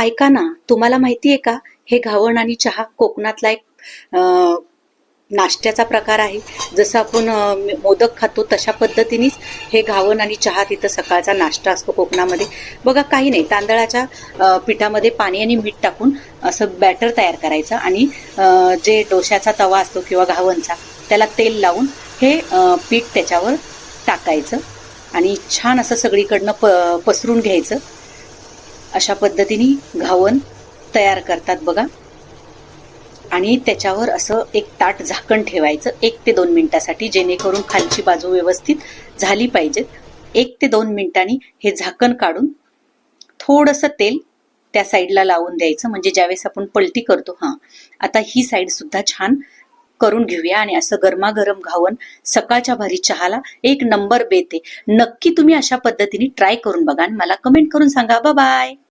ऐका ना तुम्हाला माहिती आहे का? हे घावण आणि चहा कोकणातला एक नाश्त्याचा प्रकार आहे. जसं आपण मोदक खातो तशा पद्धतीनेच हे घावण आणि चहा तिथं सकाळचा नाश्ता असतो कोकणामध्ये. बघा काही नाही. तांदळाच्या पिठामध्ये पाणी आणि मीठ टाकून असं बॅटर तयार करायचं आणि जे डोश्याचा तवा असतो किंवा घावणचा त्याला तेल लावून हे पीठ त्याच्यावर टाकायचं आणि छान असं सगळीकडनं प पसरून घ्यायचं. अशा पद्धतीने घावन तयार करतात बघा. आणि त्याच्यावर असं एक ताट झाकण ठेवायचं एक ते दोन मिनिटासाठी जेणेकरून खालची बाजू व्यवस्थित झाली पाहिजेत एक ते दोन मिनिटांनी हे झाकण काढून थोडंसं तेल त्या साईडला लावून द्यायचं. म्हणजे ज्यावेळेस आपण पलटी करतो हां. आता ही साईड सुद्धा छान करून घेऊया आणि असं गरमागरम घावन सकाळच्या भारी चहाला एक नंबर बेते नक्की तुम्ही अशा पद्धतीने ट्राय करून बघा आणि मला कमेंट करून सांगा. बाय